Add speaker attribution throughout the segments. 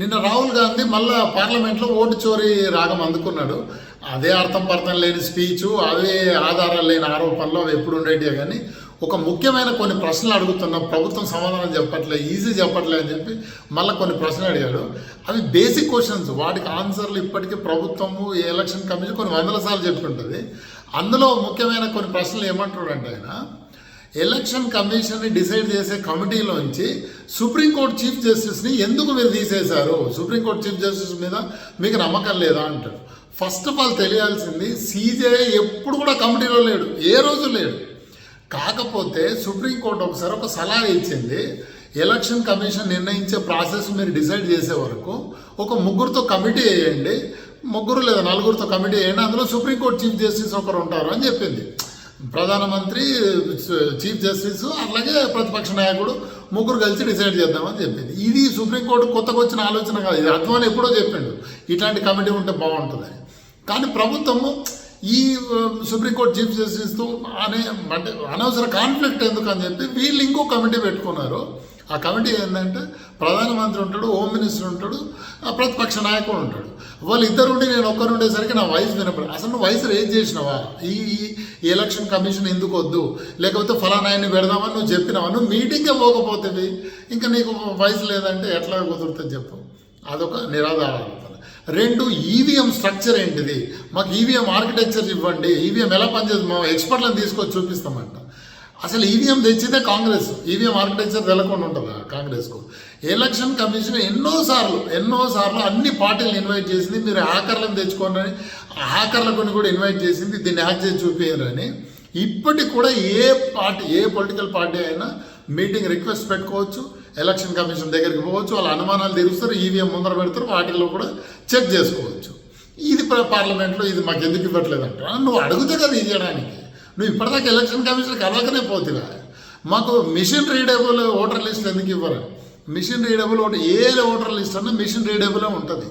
Speaker 1: నిన్న రాహుల్ గాంధీ మళ్ళా పార్లమెంట్లో ఓటు చోరీ రాగం అందుకున్నాడు. అదే అర్థం పర్థం లేని స్పీచ్ అవే ఆధారాలు లేని ఆరోపణలు అవి ఎప్పుడు ఉండేటివే కానీ ఒక ముఖ్యమైన కొన్ని ప్రశ్నలు అడుగుతున్నాం. ప్రభుత్వం సమాధానం చెప్పట్లే ఈజీ చెప్పట్లే అని చెప్పి మళ్ళీ కొన్ని ప్రశ్నలు అడిగాడు. అవి బేసిక్ క్వశ్చన్స్ వాటికి ఆన్సర్లు ఇప్పటికీ ప్రభుత్వము ఎలక్షన్ కమిషన్ కొన్ని వందల సార్లు చెప్పుకుంటుంది అందులో ముఖ్యమైన కొన్ని ప్రశ్నలు ఏమంటాడంటే ఆయన ఎలక్షన్ కమిషన్ని డిసైడ్ చేసే కమిటీలోంచి సుప్రీంకోర్టు చీఫ్ జస్టిస్ని ఎందుకు మీరు తీసేశారు? సుప్రీంకోర్టు చీఫ్ జస్టిస్ మీద మీకు నమ్మకం లేదా అంటారు. ఫస్ట్ ఆఫ్ ఆల్ తెలియాల్సింది సీజేఐ ఎప్పుడు కూడా కమిటీలో లేడు ఏ రోజు లేడు. కాకపోతే సుప్రీంకోర్టు ఒకసారి ఒక సలహా ఇచ్చింది ఎలక్షన్ కమిషన్ నిర్ణయించే ప్రాసెస్ మీరు డిసైడ్ చేసే వరకు ఒక ముగ్గురుతో కమిటీ వేయండి ముగ్గురు లేదా నలుగురితో కమిటీ వేయండి అందులో సుప్రీంకోర్టు చీఫ్ జస్టిస్ ఒకరు ఉంటారు అని చెప్పింది. ప్రధానమంత్రి చీఫ్ జస్టిస్ అలాగే ప్రతిపక్ష నాయకుడు ముగ్గురు కలిసి డిసైడ్ చేద్దామని చెప్పింది. ఇది సుప్రీంకోర్టు కొత్తగా వచ్చిన ఆలోచన కాదు. ఇది అద్వాని ఎప్పుడో చెప్పిండు. ఇట్లాంటి కమిటీ ఉంటే బాగుంటుందని. కానీ ప్రభుత్వము ఈ సుప్రీంకోర్టు చీఫ్ జస్టిస్తో అనే అంటే అనవసర కాన్ఫ్లిక్ట్ ఎందుకు అని చెప్పి వీళ్ళు ఇంకో కమిటీ పెట్టుకున్నారు. ఆ కమిటీ ఏంటంటే ప్రధానమంత్రి ఉంటాడు హోమ్ మినిస్టర్ ఉంటాడు ప్రతిపక్ష నాయకుడు ఉంటాడు. వాళ్ళు ఇద్దరు ఉండి నేను ఒక్కరు ఉండేసరికి నా వయసు వినపడి అసలు నువ్వు వయసు ఏం చేసినావా? ఈ ఎలక్షన్ కమిషన్ ఎందుకు వద్దు? లేకపోతే ఫలానాయన్ని పెడదామని నువ్వు చెప్పినావా? నువ్వు మీటింగే పోకపోతేవి. ఇంకా నీకు వయసు లేదంటే ఎట్లా కుదురుతుంది చెప్పు. అదొక నిరాధారాలు రెండు ఈవీఎం స్ట్రక్చర్ ఏంటిది? మాకు ఈవీఎం ఆర్కిటెక్చర్ ఇవ్వండి. ఈవీఎం ఎలా పనిచేస్తుంది? మా ఎక్స్పర్ట్లను తీసుకొచ్చి చూపిస్తామంట. అసలు ఈవీఎం తెచ్చిందే కాంగ్రెస్. ఈవీఎం ఆర్కిటెక్చర్ తెలకుండా ఉంటుంది కాంగ్రెస్కు? ఎలక్షన్ కమిషన్ ఎన్నోసార్లు ఎన్నోసార్లు అన్ని పార్టీలను ఇన్వైట్ చేసింది. మీరు హ్యాకర్లను తెచ్చుకోండి అని ఆ కూడా ఇన్వైట్ చేసింది. దీన్ని హ్యాక్ చేసి చూపించారని ఇప్పటికి కూడా ఏ పార్టీ ఏ పొలిటికల్ పార్టీ అయినా మీటింగ్ రిక్వెస్ట్ పెట్టుకోవచ్చు. ఎలక్షన్ కమిషన్ దగ్గరికి పోవచ్చు. వాళ్ళ అనుమానాలు తీరుస్తారు. ఈవీఎం ముందర పెడతారు. వాటిల్లో కూడా చెక్ చేసుకోవచ్చు. ఇది పార్లమెంట్లో ఇది మాకు ఎందుకు ఇవ్వట్లేదు అంటారు నువ్వు అడుగుతే కదా ఇది చేయడానికి. నువ్వు ఇప్పటిదాకా ఎలక్షన్ కమిషన్ అలాగనే పోతున్నా మాకు మిషన్ రీడబుల్ ఓటర్ లిస్ట్ ఎందుకు ఇవ్వరు? మిషన్ రీడబుల్ ఓటర్ ఏ ఓటర్ లిస్ట్ అన్నా మిషన్ రీడబులే ఉంటుంది.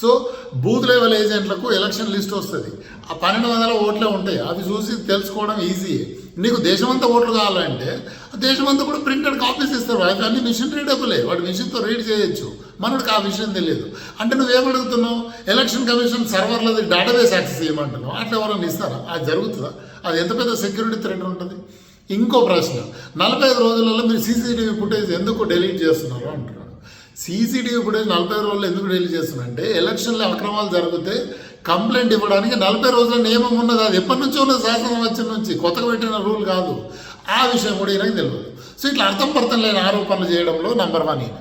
Speaker 1: సో బూత్ లెవెల్ ఏజెంట్లకు ఎలక్షన్ లిస్ట్ వస్తుంది. ఆ పన్నెండు వందల ఓట్లే ఉంటాయి. అవి చూసి తెలుసుకోవడం ఈజీ నీకు దేశమంతా ఓట్లు కావాలంటే దేశమంతా కూడా ప్రింటెడ్ కాపీస్ ఇస్తారు. అవి అన్ని మిషన్ రీడబులే. వాడు మిషన్తో రీడ్ చేయొచ్చు. మనకు ఆ విషయం తెలియదు. అంటే నువ్వేమడుగుతున్నావు? ఎలక్షన్ కమిషన్ సర్వర్లది డేటాబేస్ యాక్సెస్ చేయమంటున్నావు. అట్లా ఎవరైనా ఇస్తారా? అది జరుగుతుందా? అది ఎంత పెద్ద సెక్యూరిటీ థ్రెడ్ ఉంటుంది? ఇంకో ప్రశ్న. నలభై ఐదు రోజులలో మీరు సీసీటీవీ ఫుటేజ్ ఎందుకు డిలీట్ చేస్తున్నారు అంటున్నారు సీసీటీవీ ఫుటేజ్ నలభై రోజులు ఎందుకు డిలీట్ చేస్తున్నారంటే ఎలక్షన్లో అక్రమాలు జరిగితే కంప్లైంట్ ఇవ్వడానికి నలభై రోజుల నియమం ఉన్నది. అది ఎప్పటి నుంచో ఉన్నది. శాసనం వచ్చిన నుంచి కొత్తగా పెట్టిన రూల్ కాదు. ఆ విషయం కూడా ఈయనకి తెలియదు. సో ఇట్లా అర్థం పర్థం లేని ఆరోపణలు చేయడంలో నంబర్ వన్ ఈయన.